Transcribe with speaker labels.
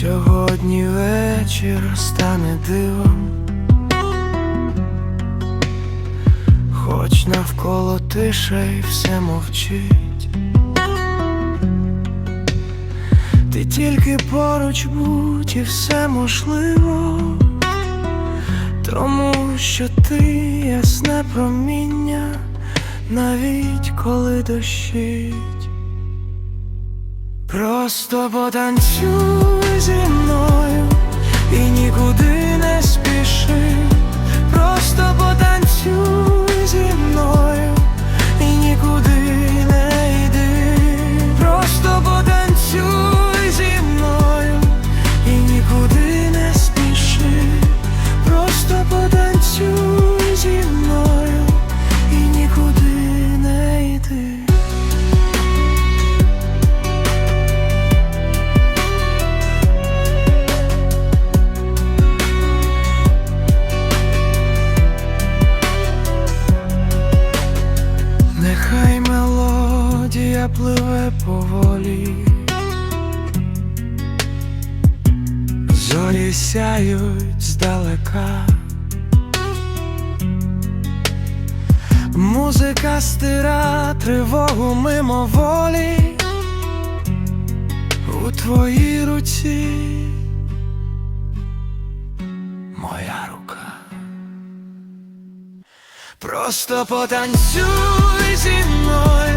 Speaker 1: Сьогодні вечір стане дивом, хоч навколо тиша і все мовчить. Ти тільки поруч будь і все можливо, тому що ти ясне проміння, навіть коли дощить. Просто потанцюй зі мною мелодія пливе поволі, зорі сяють здалека, музика стира тривогу мимоволі. У твоїй руці, моя рука. Просто потанцюй зі мною